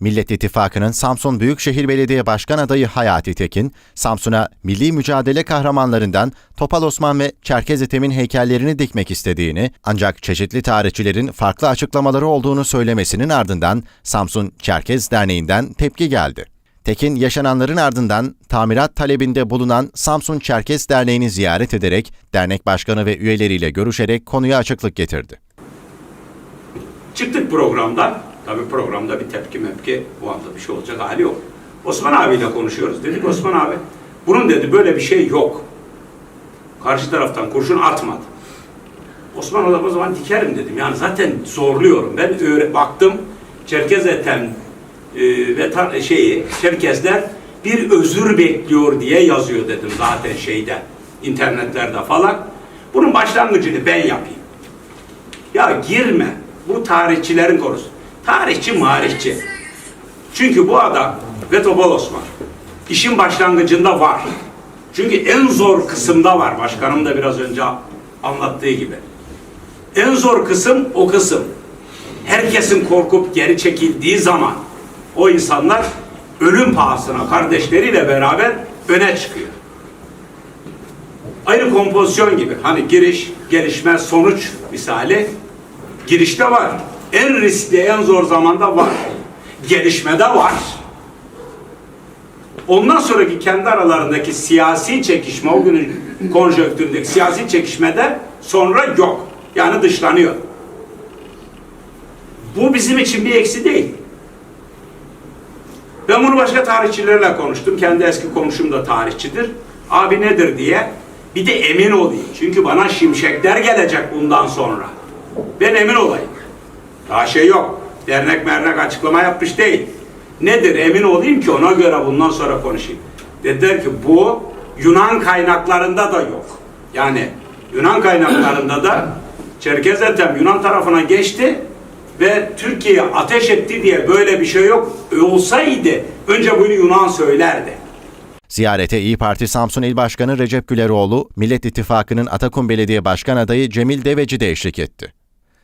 Millet İttifakı'nın Samsun Büyükşehir Belediye Başkan adayı Hayati Tekin, Samsun'a milli mücadele kahramanlarından Topal Osman ve Çerkez Ethem'in heykellerini dikmek istediğini, ancak çeşitli tarihçilerin farklı açıklamaları olduğunu söylemesinin ardından Samsun Çerkez Derneği'nden tepki geldi. Tekin yaşananların ardından tamirat talebinde bulunan Samsun Çerkez Derneği'ni ziyaret ederek dernek başkanı ve üyeleriyle görüşerek konuya açıklık getirdi. Çıktık programdan. Tabii programda bir tepki mepki bu anda bir şey olacak hali yok. Osman abiyle konuşuyoruz. Dedik Osman abi bunun dedi böyle bir şey yok. Karşı taraftan kurşun atmadı. Osman o zaman- o zaman dikerim dedim. Yani zaten zorluyorum. Ben öğre baktım Çerkez Ethem e, ve ta- şeyi Çerkezler bir özür bekliyor diye yazıyor dedim zaten şeyde internetlerde falan. Bunun başlangıcını ben yapayım. Ya girme. Bu tarihçilerin konusu. Tarihçi marihçi. Çünkü bu adam ve Topal Osman işin başlangıcında var. Çünkü en zor kısımda var. Başkanım da biraz önce anlattığı gibi. En zor kısım o kısım. Herkesin korkup geri çekildiği zaman o insanlar ölüm pahasına kardeşleriyle beraber öne çıkıyor. Aynı kompozisyon gibi. Hani giriş, gelişme, sonuç misali girişte var. En riskli, en zor zamanda var. Gelişmede var. Ondan sonraki kendi aralarındaki siyasi çekişme, o günün konjonktüründeki siyasi çekişmede sonra yok. Yani dışlanıyor. Bu bizim için bir eksi değil. Ben bunu başka tarihçilerle konuştum. Kendi eski komşum da tarihçidir. Abi nedir diye. Bir de emin olayım. Çünkü bana şimşekler gelecek bundan sonra. Ben emin olayım. Daha şey yok. Dernek mernek açıklama yapmış değil. Nedir emin olayım ki ona göre bundan sonra konuşayım. Dediler ki bu Yunan kaynaklarında da yok. Yani Yunan kaynaklarında da Çerkez Ethem Yunan tarafına geçti ve Türkiye'ye ateş etti diye böyle bir şey yok. Olsaydı önce bunu Yunan söylerdi. Ziyarete İyi Parti Samsun İl Başkanı Recep Güleroğlu, Millet İttifakı'nın Atakum Belediye Başkan adayı Cemil Deveci de eşlik etti.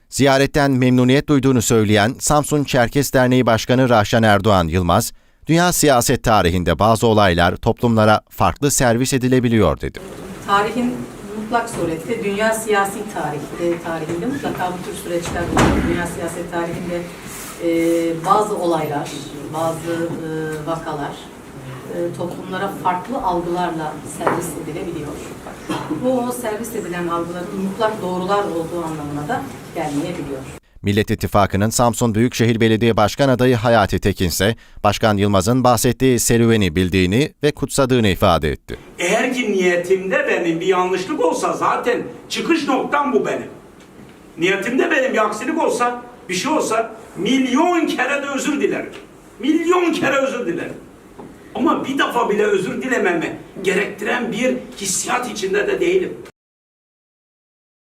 Ziyaretten memnuniyet duyduğunu söyleyen Samsun Çerkes Derneği Başkanı Rahşan Erdoğan Yılmaz, dünya siyaset tarihinde bazı olaylar toplumlara farklı servis edilebiliyor dedi. Tarihin mutlak surette dünya siyasi tarih, e, tarihinde mutlaka bu tür süreçler oluyor. Dünya siyaset tarihinde e, bazı olaylar, bazı e, vakalar e, toplumlara farklı algılarla servis edilebiliyor. Bu o servis edilen algıların mutlak doğrular olduğu anlamına da gelmeyebiliyor. Millet İttifakı'nın Samsun Büyükşehir Belediye Başkan adayı Hayati Tekin ise Başkan Yılmaz'ın bahsettiği serüveni bildiğini ve kutsadığını ifade etti. Eğer ki niyetimde benim bir yanlışlık olsa zaten çıkış noktam bu benim. Niyetimde benim bir aksilik olsa, bir şey olsa milyon kere de özür dilerim. Milyon kere özür dilerim. Ama bir defa bile özür dilememi gerektiren bir hissiyat içinde de değilim.